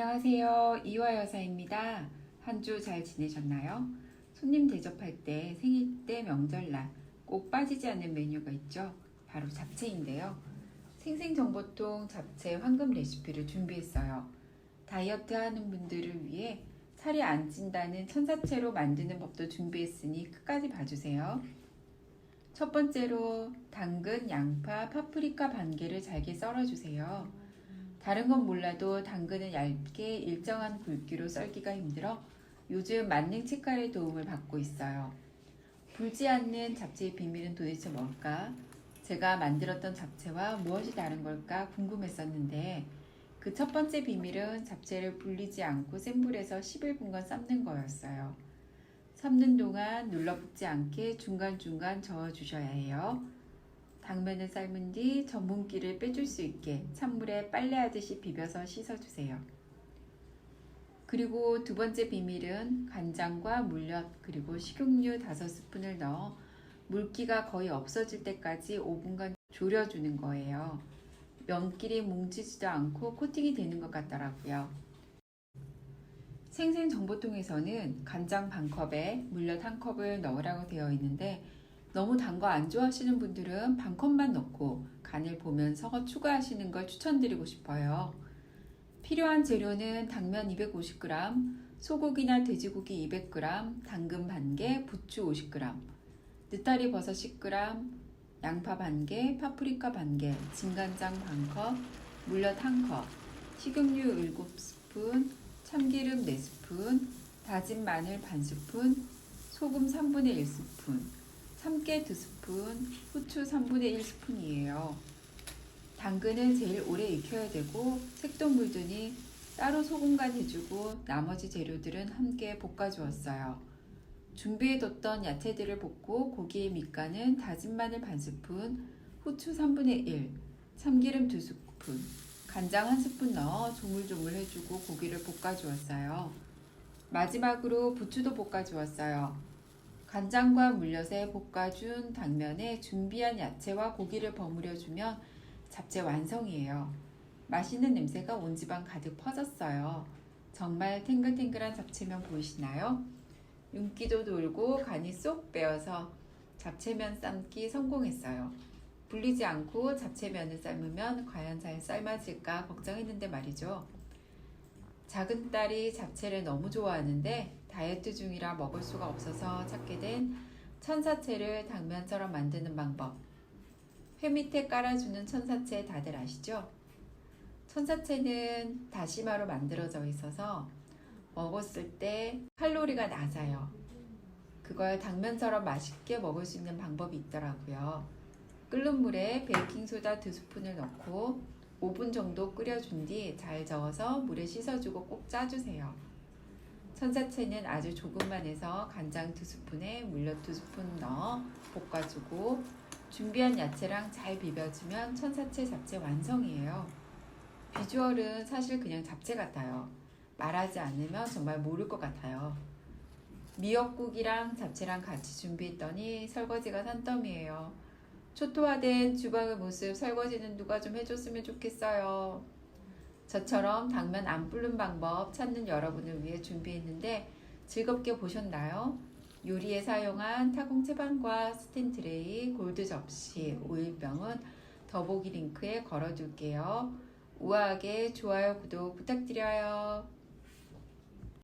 안녕하세요. 이화 여사입니다. 한 주 잘 지내셨나요? 손님 대접할 때 생일 때 명절날 꼭 빠지지 않는 메뉴가 있죠. 바로 잡채인데요. 생생정보통 잡채 황금 레시피를 준비했어요. 다이어트 하는 분들을 위해 살이 안 찐다는 천사채로 만드는 법도 준비했으니 끝까지 봐주세요. 첫 번째로 당근, 양파, 파프리카 반 개를 잘게 썰어주세요. 다른 건 몰라도 당근은 얇게 일정한 굵기로 썰기가 힘들어 요즘 만능 치과의 도움을 받고 있어요. 불지 않는 잡채의 비밀은 도대체 뭘까? 제가 만들었던 잡채와 무엇이 다른 걸까 궁금했었는데 그 첫 번째 비밀은 잡채를 불리지 않고 센 불에서 11분간 삶는 거였어요. 삶는 동안 눌러붙지 않게 중간중간 저어주셔야 해요. 당면을 삶은 뒤 전분기를 빼줄 수 있게 찬물에 빨래하듯이 비벼서 씻어주세요. 그리고 두 번째 비밀은 간장과 물엿 그리고 식용유 5스푼을 넣어 물기가 거의 없어질 때까지 5분간 졸여주는 거예요. 면끼리 뭉치지도 않고 코팅이 되는 것 같더라고요. 생생정보통에서는 간장 반 컵에 물엿 한 컵을 넣으라고 되어 있는데 너무 단 거 안 좋아하시는 분들은 반 컵만 넣고 간을 보면서 추가하시는 걸 추천드리고 싶어요. 필요한 재료는 당면 250g, 소고기나 돼지고기 200g, 당근 반개, 부추 50g, 느타리 버섯 10g, 양파 반개, 파프리카 반개, 진간장 반컵, 물엿 1컵, 식용유 7스푼, 참기름 4스푼, 다진 마늘 반스푼, 소금 3분의 1스푼, 참깨 2스푼, 후추 3분의 1스푼이에요. 당근은 제일 오래 익혀야 되고 색도 물드니 따로 소금간 해주고 나머지 재료들은 함께 볶아주었어요. 준비해뒀던 야채들을 볶고 고기의 밑간은 다진 마늘 반 스푼, 후추 3분의 1, 참기름 2스푼, 간장 1스푼 넣어 조물조물 해주고 고기를 볶아주었어요. 마지막으로 부추도 볶아주었어요. 간장과 물엿에 볶아준 당면에 준비한 야채와 고기를 버무려주면 잡채 완성이에요. 맛있는 냄새가 온 집안 가득 퍼졌어요. 정말 탱글탱글한 잡채면 보이시나요? 윤기도 돌고 간이 쏙 빼어서 잡채면 삶기 성공했어요. 불리지 않고 잡채면을 삶으면 과연 잘 삶아질까 걱정했는데 말이죠. 작은 딸이 잡채를 너무 좋아하는데 다이어트 중이라 먹을 수가 없어서 찾게 된 천사채를 당면처럼 만드는 방법. 회 밑에 깔아주는 천사채 다들 아시죠? 천사채는 다시마로 만들어져 있어서 먹었을 때 칼로리가 낮아요. 그걸 당면처럼 맛있게 먹을 수 있는 방법이 있더라고요. 끓는 물에 베이킹소다 2스푼을 넣고 5분 정도 끓여준 뒤 잘 저어서 물에 씻어주고 꼭 짜주세요. 천사채는 아주 조금만 해서 간장 2스푼에 물엿 2스푼 넣어 볶아주고 준비한 야채랑 잘 비벼주면 천사채 잡채 완성이에요. 비주얼은 사실 그냥 잡채 같아요. 말하지 않으면 정말 모를 것 같아요. 미역국이랑 잡채랑 같이 준비했더니 설거지가 산더미예요. 초토화된 주방의 모습 설거지는 누가 좀 해줬으면 좋겠어요. 저처럼 당면 안 불는 방법 찾는 여러분을 위해 준비했는데 즐겁게 보셨나요? 요리에 사용한 타공 채반과 스텐 트레이, 골드 접시, 오일병은 더보기 링크에 걸어둘게요. 우아하게 좋아요, 구독 부탁드려요.